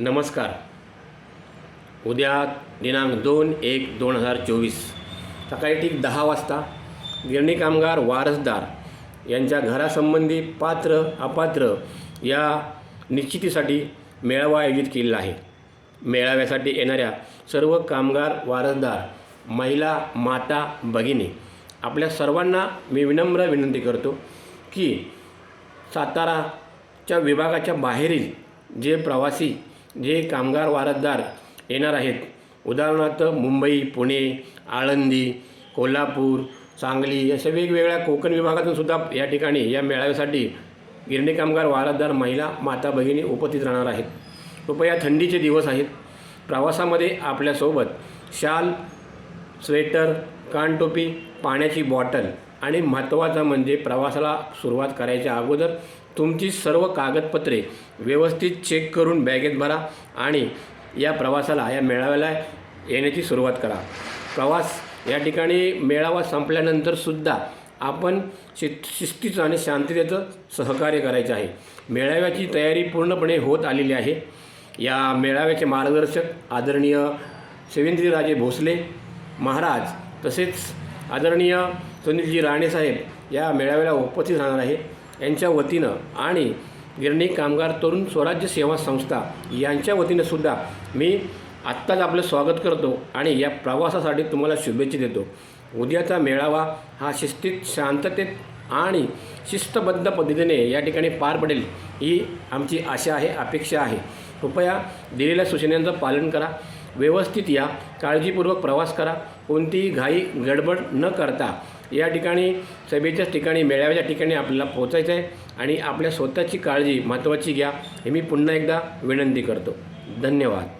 नमस्कार. उद्या दिनांक दोन एक दोन हजार चोवीस. सकाळी ठीक दहा वाजता गिरणी कामगार वारसदार यांच्या घरासंबंधी पात्र अपात्र या निश्चितीसाठी मेळावा आयोजित केलेला आहे. मेळाव्यासाठी येणाऱ्या सर्व कामगार वारसदार महिला माता भगिनी आपल्या सर्वांना मी विनम्र विनंती करतो की साताराच्या विभागाच्या बाहेरील जे प्रवासी जे कामगार वारसदार येणार आहेत. उदाहरणार्थ मुंबई पुणे आळंदी कोल्हापूर सांगली अशा वेगवेगळ्या कोकण विभागातून सुद्धा या ठिकाणी या मेळाव्यासाठी गिरणी कामगार वारसदार महिला माता भगिनी उपस्थित राहणार आहेत. कृपया थंडीचे दिवस आहेत. प्रवासामध्ये आपल्यासोबत शाल स्वेटर कानटोपी पाण्याची बॉटल आणि महत्त्वाचं म्हणजे प्रवासाला सुरुवात करायच्या अगोदर तुमची सर्व कागदपत्रे व्यवस्थित चेक करून बॅगेत भरा आणि या प्रवासाला या मेळाव्याला येण्याची सुरुवात करा. प्रवास या ठिकाणी मेळावा संपल्यानंतर सुद्धा आपण शि शिस्तीचं आणि शांततेचं सहकार्य करायचं आहे. मेळाव्याची तयारी पूर्णपणे होत आलेली आहे. या मेळाव्याचे मार्गदर्शक आदरणीय शिवेंद्रराजे भोसले महाराज तसेच आदरणीय सुनीलजी राणेसाहेब या मेळाव्याला उपस्थित राहणार आहे यांच्या वतीनं आणि गिरणी कामगार तरुण स्वराज्य सेवा संस्था यांच्या वतीनं सुद्धा मी आत्ताच आपलं स्वागत करतो आणि या प्रवासासाठी तुम्हाला शुभेच्छा देतो. उद्याचा मेळावा हा शिस्तीत शांततेत आणि शिस्तबद्ध पद्धतीने या ठिकाणी पार पडेल ही आमची आशा आहे अपेक्षा आहे. कृपया दिलेल्या सूचनांचं पालन करा व्यवस्थित या काळजीपूर्वक प्रवास करा कोणतीही घाई गडबड न करता या ठिकाणी सभेच्याच ठिकाणी मेळाव्याच्या ठिकाणी आपल्याला पोचायचं आहे आणि आपल्या स्वतःची काळजी महत्त्वाची घ्या हे मी पुन्हा एकदा विनंती करतो. धन्यवाद.